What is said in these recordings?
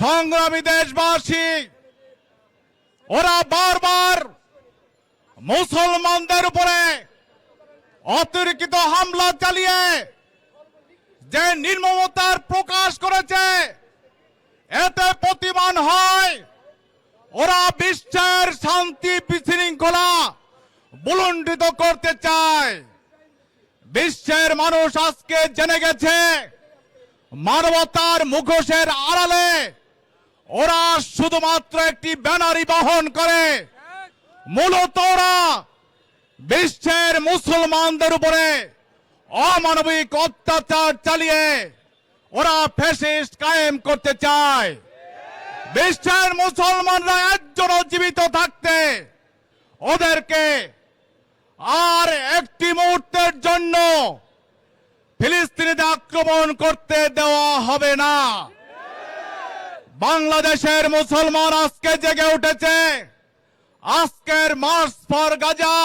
সংগ্রামী দেশবাসী, ওরা বারবার মুসলমানদের উপরে অতিরিক্ত হামলা চালিয়ে যে নির্মমতার প্রকাশ করেছে, এতে প্রতিমান হয়, ওরা বিশ্বের শান্তি বিশৃঙ্খলা বুলন্ডিত করতে চায়। বিশ্বের মানুষ আজকে জেনে গেছে, মানবতার মুখোশের আড়ালে ওরা শুধুমাত্র একটি ব্যানারই বহন করে। মূলত ওরা বিশ্বের মুসলমানদের উপরে অমানবিক অত্যাচার চালিয়ে ওরা ফ্যাসিস্ট কায়েম করতে চায়। বিশ্বের মুসলমানরা একজনও জীবিত থাকতে ওদেরকে আর একটি মুহূর্তের জন্য ফিলিস্তিনিতে আক্রমণ করতে দেওয়া হবে না। বাংলাদেশের মুসলমান আজকে জেগে উঠেছে। আজকের মার্চ ফর গাজা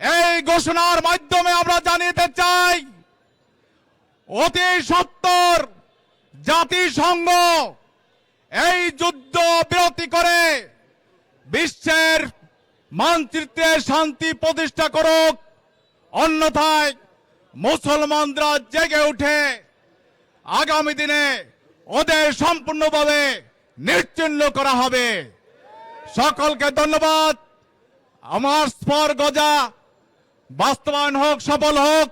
এই ঘোষণার মাধ্যমে আমরা জানিতে চাই, অতি সত্তর জাতিসংঘ এই যুদ্ধ বিরতি করে বিশ্বের মানচিত্রে শান্তি প্রতিষ্ঠা করুক। অন্যথায় মুসলমানরা জেগে উঠে আগামী দিনে ওদের সম্পূর্ণভাবে নিশ্চিহ্ন করা হবে। সকলকে ধন্যবাদ। আমার স্পর গজা বাস্তবায়ন হোক সফল হোক।